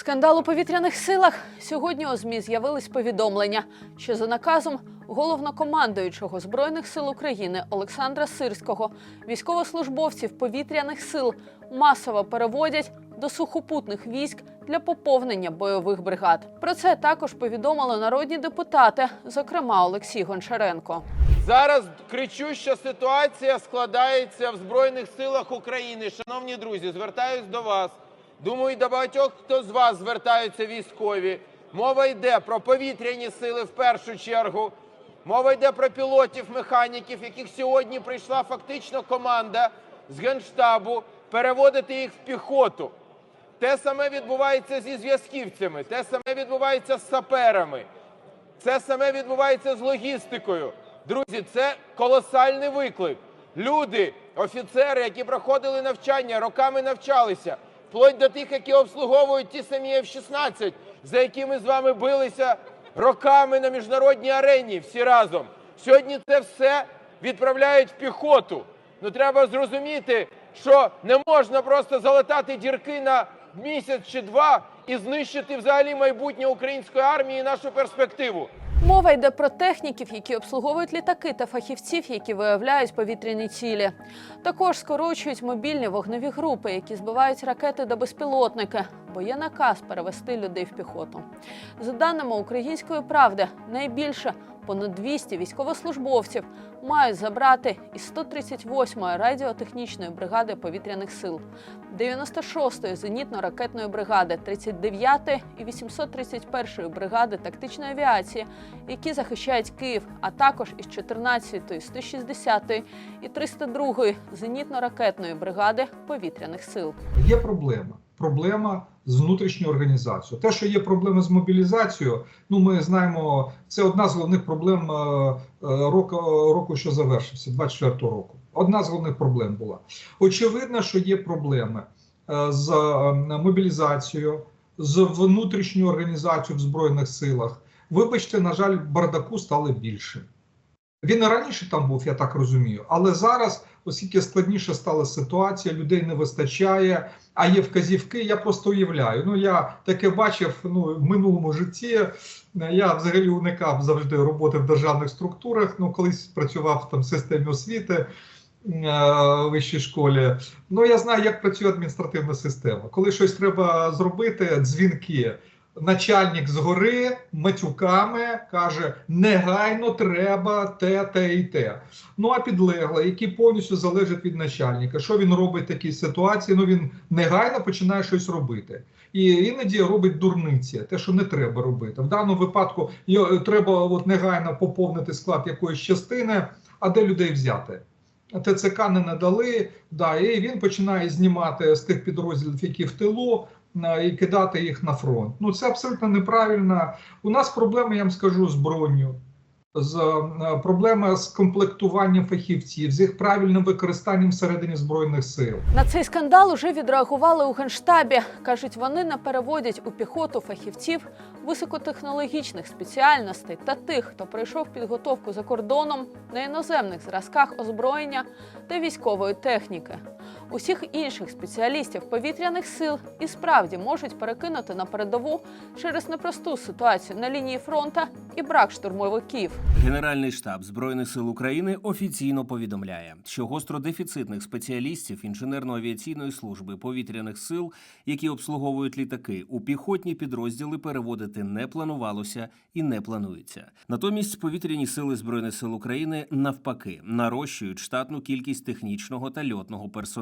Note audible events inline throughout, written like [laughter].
Скандал у повітряних силах сьогодні у змі з'явились повідомлення, що за наказом головнокомандуючого збройних сил України Олександра Сирського військовослужбовців повітряних сил масово переводять до сухопутних військ для поповнення бойових бригад. Про це також повідомили народні депутати, зокрема Олексій Гончаренко. Зараз кричуща ситуація складається в Збройних силах України. Шановні друзі, звертаюсь до вас. Думаю, до багатьох, хто з вас звертаються військові. Мова йде про повітряні сили в першу чергу. Мова йде про пілотів, механіків, яких сьогодні прийшла фактично команда з генштабу переводити їх в піхоту. Те саме відбувається зі зв'язківцями, те саме відбувається з саперами. Це саме відбувається з логістикою. Друзі, це колосальний виклик. Люди, офіцери, які проходили навчання, роками навчалися, вплоть до тих, які обслуговують ті самі F-16, за які ми з вами билися роками на міжнародній арені всі разом. Сьогодні це все відправляють в піхоту. Ну треба зрозуміти, що не можна просто залатати дірки на місяць чи два і знищити взагалі майбутнє української армії і нашу перспективу. Мова йде про техніків, які обслуговують літаки та фахівців, які виявляють повітряні цілі. Також скорочують мобільні вогневі групи, які збивають ракети до безпілотники, бо є наказ перевести людей в піхоту. За даними української правди, найбільше понад 200 військовослужбовців мають забрати із 138-ї радіотехнічної бригади повітряних сил, 96-ї зенітно-ракетної бригади, 39-ї і 831-ї бригади тактичної авіації, які захищають Київ, а також із 14-ї, 160-ї і 302-ї зенітно-ракетної бригади повітряних сил. Є проблема. Проблема з внутрішньою організацією. Те, що є проблеми з мобілізацією, ну ми знаємо, це одна з головних проблем е, е, року, року, що завершився, 24-го року. Одна з головних проблем була. Очевидно, що є проблеми е, з мобілізацією, з внутрішньою організацією в Збройних силах. Вибачте, на жаль, бардаку стало більше. Він раніше там був, я так розумію, але зараз, оскільки складніше стала ситуація, людей не вистачає, а є вказівки, я просто уявляю. Ну я таке бачив ну, в минулому житті. Я взагалі уникав завжди роботи в державних структурах. Ну, колись працював там в системі освіти е, вищій школі. Ну я знаю, як працює адміністративна система. Коли щось треба зробити, дзвінки. Начальник згори матюками каже: негайно треба те, те і те. Ну а підлегла, які повністю залежать від начальника. Що він робить в такій ситуації? Ну він негайно починає щось робити. І іноді робить дурниці, те, що не треба робити. В даному випадку йо- треба от негайно поповнити склад якоїсь частини, а де людей взяти? ТЦК не надали, да, і він починає знімати з тих підрозділів, які в тилу, і кидати їх на фронт. Ну це абсолютно неправильно. У нас проблеми, я вам скажу, з броню, з е, проблема з комплектуванням фахівців, з їх правильним використанням всередині збройних сил. На цей скандал уже відреагували у генштабі. кажуть, вони не переводять у піхоту фахівців високотехнологічних спеціальностей та тих, хто пройшов підготовку за кордоном на іноземних зразках озброєння та військової техніки. Усіх інших спеціалістів повітряних сил і справді можуть перекинути на передову через непросту ситуацію на лінії фронта і брак штурмовиків. Генеральний штаб збройних сил України офіційно повідомляє, що гостродефіцитних спеціалістів інженерно-авіаційної служби повітряних сил, які обслуговують літаки, у піхотні підрозділи переводити не планувалося і не планується. Натомість повітряні сили збройних сил України навпаки нарощують штатну кількість технічного та льотного персоналу.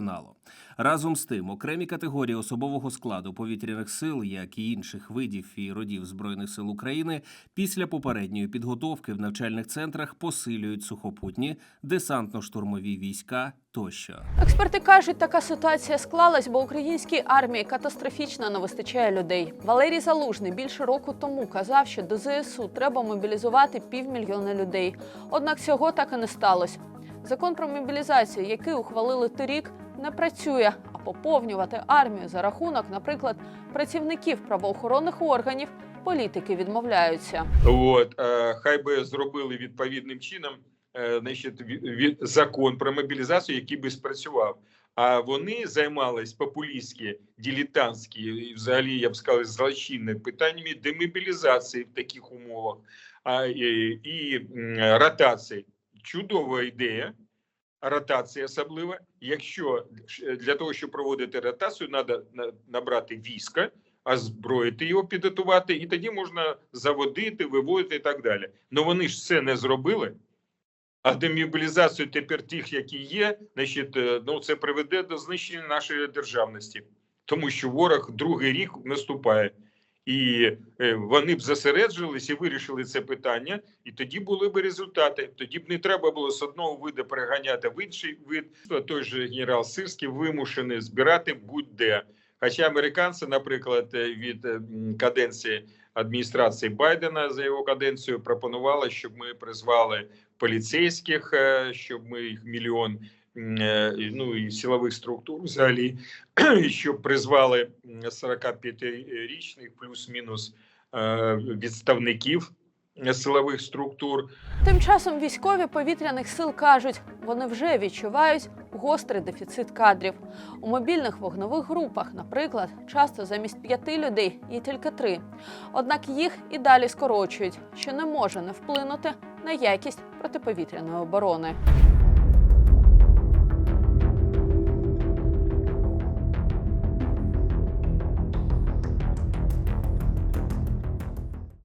Разом з тим, окремі категорії особового складу повітряних сил, як і інших видів і родів збройних сил України, після попередньої підготовки в навчальних центрах посилюють сухопутні десантно-штурмові війська тощо. Експерти кажуть, така ситуація склалась, бо українській армії катастрофічно не вистачає людей. Валерій Залужний більше року тому казав, що до ЗСУ треба мобілізувати півмільйона людей. Однак цього так і не сталося. Закон про мобілізацію, який ухвалили торік, не працює, а поповнювати армію за рахунок, наприклад, працівників правоохоронних органів, політики відмовляються. От е, хай би зробили відповідним чином е, значить, ві- ві- закон про мобілізацію, який би спрацював. А вони займались популістські, дилетантські, і взагалі я б сказав, злочинними питаннями демобілізації в таких умовах а, і, і ротації. Чудова ідея. Ротація особливо. Якщо для того, щоб проводити ротацію, треба набрати війська, озброїти його, підготувати, і тоді можна заводити, виводити і так далі. Ну вони ж це не зробили. А демобілізацію тепер тих, які є, значить, е, ну це приведе до знищення нашої державності, тому що ворог другий рік наступає. І е, вони б зосереджились і вирішили це питання, і тоді були б результати. Тоді б не треба було з одного виду переганяти в інший вид. Той же генерал Сирський вимушений збирати будь-де. Хоча американці, наприклад, від е, каденції адміністрації Байдена за його каденцію пропонували, щоб ми призвали поліцейських, е, щоб ми їх мільйон ну і силових структур взагалі, [clears throat] щоб призвали м, 45-річних плюс-мінус е, відставників е, силових структур. Тим часом військові повітряних сил кажуть, вони вже відчувають гострий дефіцит кадрів. У мобільних вогнових групах, наприклад, часто замість п'яти людей є тільки три. Однак їх і далі скорочують, що не може не вплинути на якість протиповітряної оборони.